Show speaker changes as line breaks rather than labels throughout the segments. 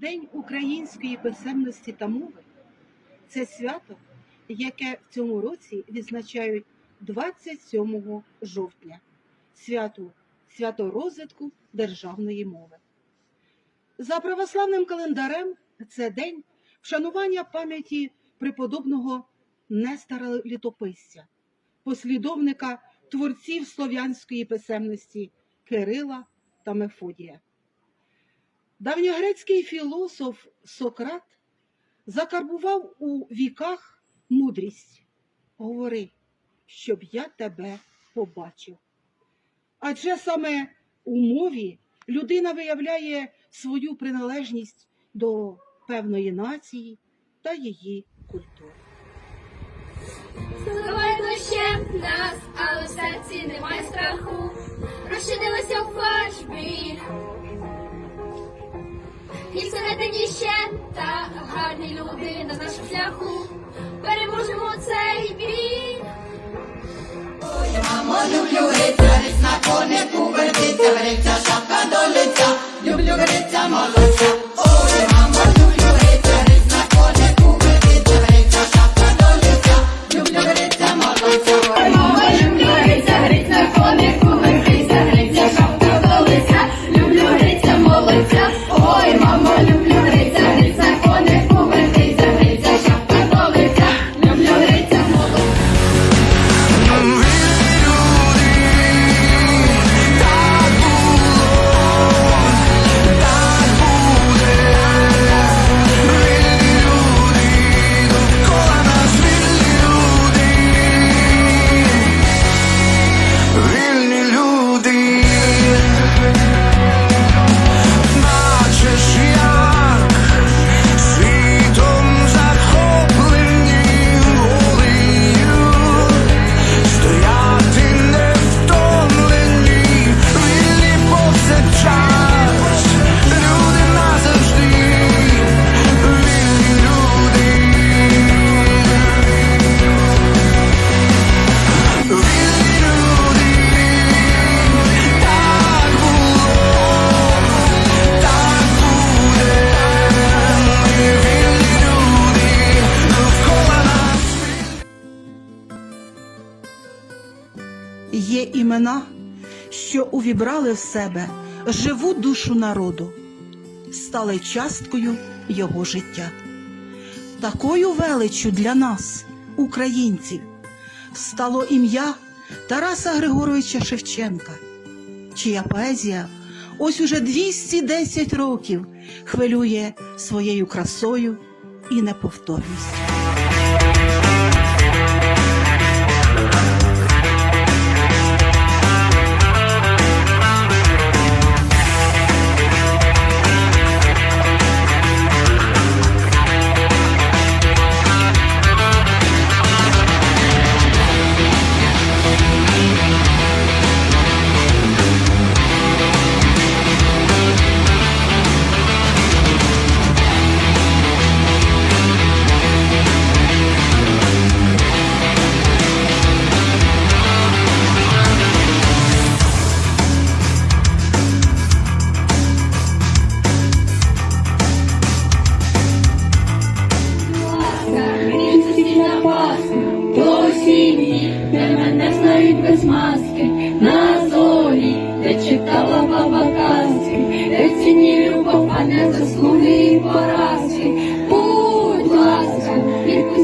День української писемності та мови це свято, яке в цьому році відзначають 27 жовтня, свято, свято розвитку державної мови. За православним календарем це день вшанування пам'яті преподобного Нестора Літописця, послідовника творців слов'янської писемності Кирила та Мефодія. Давньогрецький філософ Сократ закарбував у віках мудрість. Говори, щоб я тебе побачив. Адже саме у мові людина виявляє свою приналежність до певної нації та її культури.
Зливає дощем нас, але в серці немає страху. Розчинилася в фальшбі. І всередині ще та гарні люди на нашому шляху. Переможемо цей бій.
Мамо, люблю гриця, ріс конику вертиться, гриця, шапка до лиця, люблю гриця, молодця. Ой, мамо, люблю гриця, ріс на конику вертиться, гриця, шапка до лиця, люблю гриця, молодця. Ой, мамо, люблю гриця, гриць конику вертиться, гриця, шапка до лиця, люблю гриця, молодця.
Є імена, що увібрали в себе живу душу народу, стали часткою його життя. Такою величчю для нас, українців, стало ім'я Тараса Григоровича Шевченка, чия поезія ось уже 210 років хвилює своєю красою і неповторністю.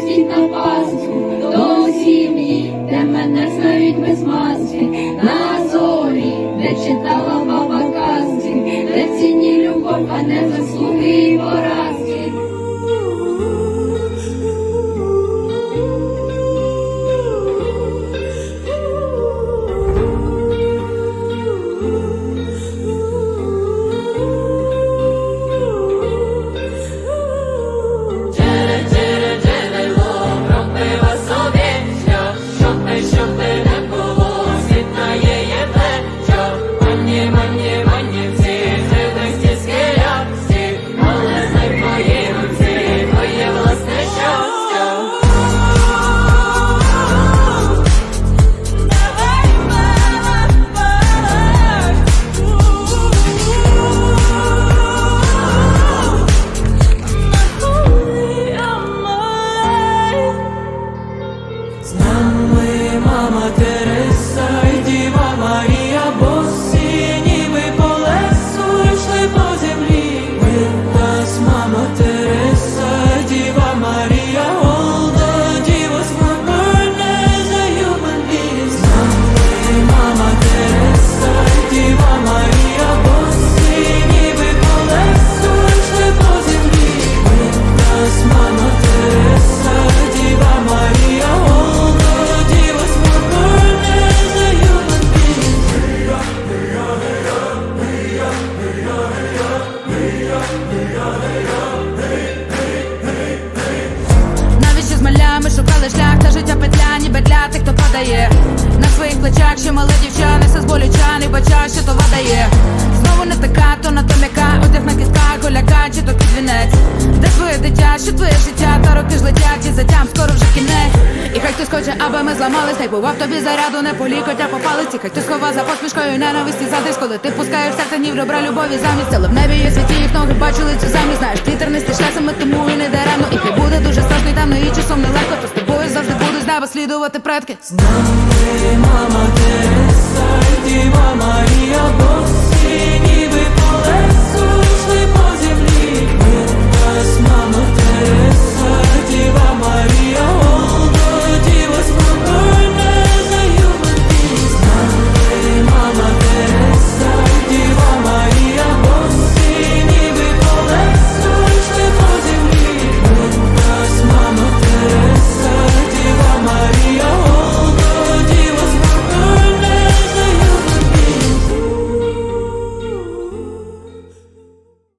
Відпустіть на Пасху, до сім'ї, де мене знають без маски, на зорі, де читала баба казки, де ціні любов, а не заслуги і поразки. плечах, ще мале дівчани, все
з болю чани, бача, що то дає. Знову не така, то на то м'яка, одяг на кітках, голяка, чи то підвінець. Де твоє дитя, що твоє життя, та роки ж летять, і затям скоро вже кінець. І хай хтось хоче, аби ми зламались, хай бував тобі заряду, не полікотя попали ці, хай хтось хова за посмішкою ненависті задись, коли ти пускаєш серце ні в добра любові замість. Ціле в небі є світі, їх ноги бачили цю замість. Знаєш, вітер не стишлясами, тому і не даремно. І хай буде дуже страшно і темно, і часом нелегко наслідувати предки. З
нами мама Тереса, Діва Марія